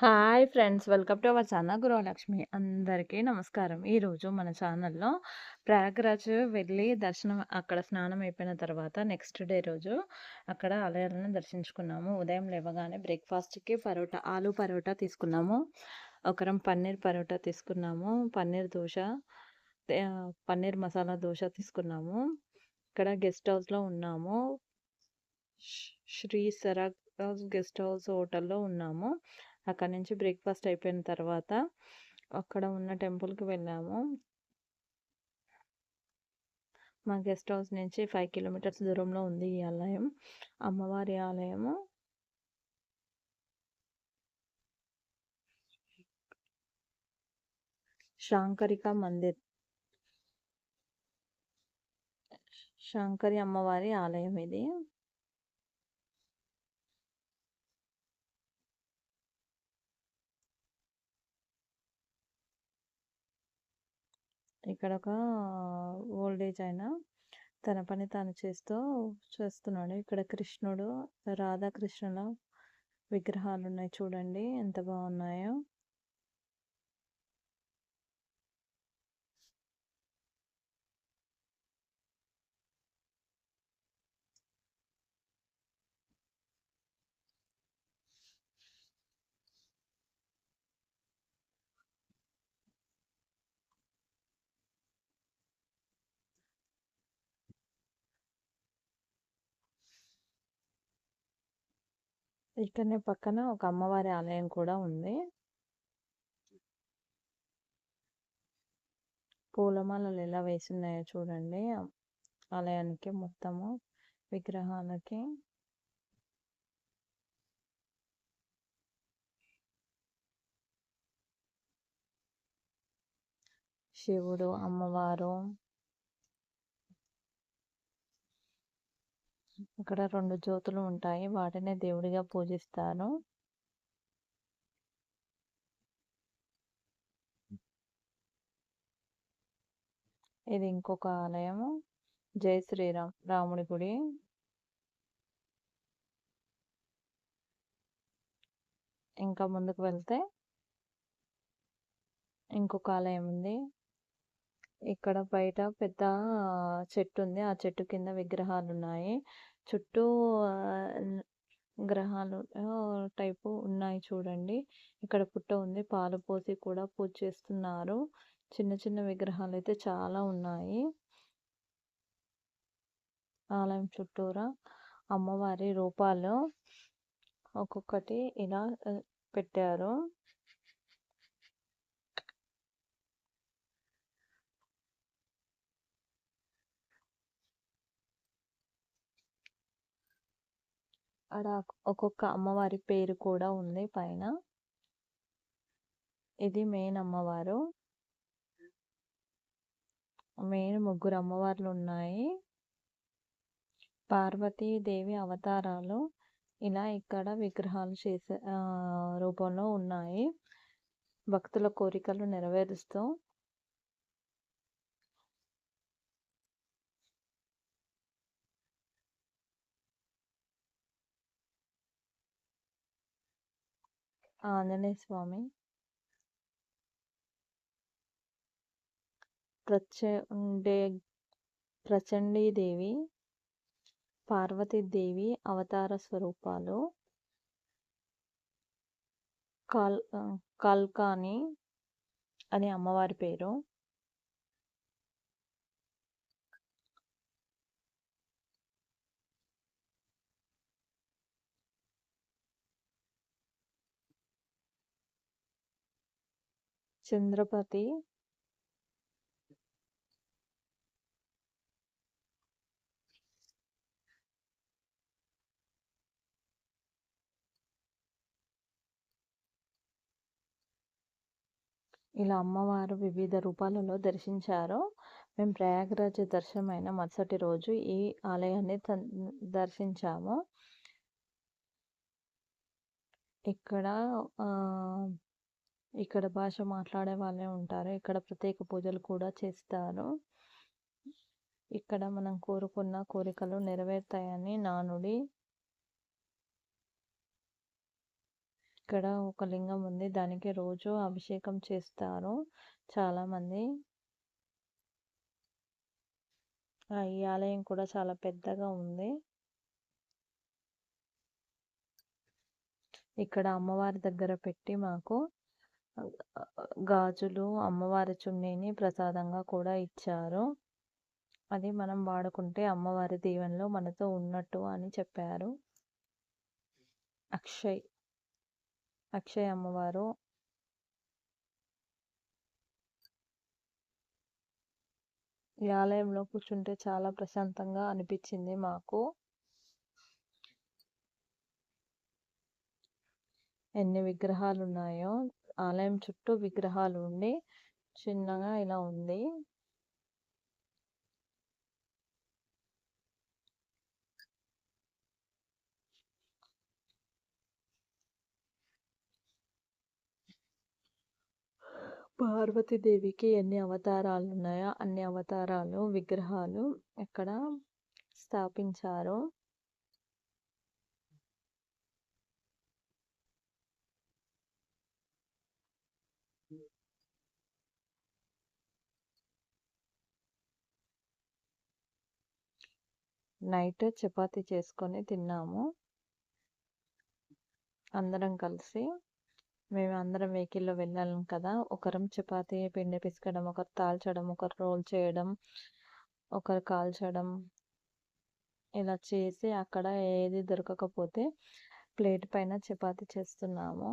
Hi friends welcome to our channel Grihalakshmi అందరికీ నమస్కారం. ఈరోజు మన ఛానల్లో ప్రయాగరాజ్ వెళ్ళి దర్శనం అక్కడ స్నానం అయిపోయిన తర్వాత నెక్స్ట్ డే రోజు అక్కడ ఆలయాలను దర్శించుకున్నాము. ఉదయం లేవగానే బ్రేక్ఫాస్ట్కి పరోటా ఆలు పరోటా తీసుకున్నాము. ఒకరం పన్నీర్ పరోటా తీసుకున్నాము. పన్నీర్ దోశ పన్నీర్ మసాలా దోశ తీసుకున్నాము. ఇక్కడ గెస్ట్ హౌస్లో ఉన్నాము. శ్రీ సరాగ్ గెస్ట్ హౌస్ హోటల్లో ఉన్నాము. అక్కడ నుంచి బ్రేక్ఫాస్ట్ అయిపోయిన తర్వాత అక్కడ ఉన్న టెంపుల్కి వెళ్ళాము. మా గెస్ట్ హౌస్ నుంచి ఫైవ్ కిలోమీటర్స్ దూరంలో ఉంది ఈ ఆలయం. అమ్మవారి ఆలయము. శాంకరిక మందిర్. శాంకరి అమ్మవారి ఆలయం ఇది. ఇక్కడ ఒక ఓల్డ్ ఏజ్ ఆయన తన పని తాను చేస్తూ చేస్తున్నాడు. ఇక్కడ కృష్ణుడు రాధాకృష్ణుల విగ్రహాలు ఉన్నాయి చూడండి ఎంత బాగున్నాయో. ఇక్కడనే పక్కన ఒక అమ్మవారి ఆలయం కూడా ఉంది. పూలమాలలు ఎలా వేసున్నాయో చూడండి. ఆలయానికి మొత్తము విగ్రహాలకి. శివుడు అమ్మవారు. ఇక్కడ రెండు జ్యోతులు ఉంటాయి. వాటినే దేవుడిగా పూజిస్తారు ఇది ఇంకొక ఆలయము. జై శ్రీరామ్ రాముడి గుడి. ఇంకా ముందుకు వెళ్తే ఇంకొక ఆలయం ఉంది. ఇక్కడ బయట పెద్ద చెట్టు ఉంది. ఆ చెట్టు కింద విగ్రహాలు ఉన్నాయి. చుట్టూ గ్రహాలు టైపు ఉన్నాయి చూడండి. ఇక్కడ పుట్ట ఉంది. పాలు పోసి కూడా పూజ చేస్తున్నారు. చిన్న చిన్న విగ్రహాలు అయితే చాలా ఉన్నాయి. ఆలయం చుట్టూరా అమ్మవారి రూపాలు ఒక్కొక్కటి ఇలా పెట్టారు. అక్కడ ఒక్కొక్క అమ్మవారి పేరు కూడా ఉంది పైన. ఇది మెయిన్ అమ్మవారు. మెయిన్ ముగ్గురు అమ్మవార్లు ఉన్నాయి. పార్వతీదేవి అవతారాలు ఇలా ఇక్కడ విగ్రహాలు చేసే రూపంలో ఉన్నాయి. భక్తుల కోరికలు నెరవేరుస్తూ ఆంజనేయ స్వామి. ప్రచండే ప్రచండీదేవి పార్వతీదేవి అవతార స్వరూపాలు. కాల్ కాల్కాని అని అమ్మవారి పేరు. చంద్రపతి ఇలా అమ్మవారు వివిధ రూపాలలో దర్శించారు. మేము ప్రయాగరాజ దర్శనమైన మరుసటి రోజు ఈ ఆలయాన్ని దర్శించాము. ఇక్కడ ఇక్కడ భాష మాట్లాడే వాళ్ళే ఉంటారు. ఇక్కడ ప్రత్యేక పూజలు కూడా చేస్తారు. ఇక్కడ మనం కోరుకున్న కోరికలు నెరవేరుతాయని నానుడి. ఇక్కడ ఒక లింగం ఉంది. దానికి రోజు అభిషేకం చేస్తారు చాలామంది. ఈ ఆలయం కూడా చాలా పెద్దగా ఉంది. ఇక్కడ అమ్మవారి దగ్గర పెట్టి మాకు గాజులు అమ్మవారి చున్నీని ప్రసాదంగా కూడా ఇచ్చారు. అది మనం వాడుకుంటే అమ్మవారి దీవెనలో మనతో ఉన్నట్టు అని చెప్పారు. అక్షయ్ అక్షయ్ అమ్మవారు. ఈ ఆలయంలో కూర్చుంటే చాలా ప్రశాంతంగా అనిపించింది మాకు. ఎన్ని విగ్రహాలు ఉన్నాయో ఆలయం చుట్టూ విగ్రహాలు ఉండి చిన్నగా ఇలా ఉంది. పార్వతీదేవికి ఎన్ని అవతారాలు ఉన్నాయో అన్ని అవతారాలు విగ్రహాలు ఇక్కడ స్థాపించారు? నైట్ చపాతీ చేసుకొని తిన్నాము. అందరం కలిసి మేము అందరం వెహికల్లో వెళ్ళాం కదా. ఒకరం చపాతీ పిండి పిసకడం ఒకరు తాల్చడం ఒకరు రోల్ చేయడం ఒకరు కాల్చడం ఇలా చేసి అక్కడ ఏది దొరకకపోతే ప్లేట్ పైన చపాతీ చేస్తున్నాము.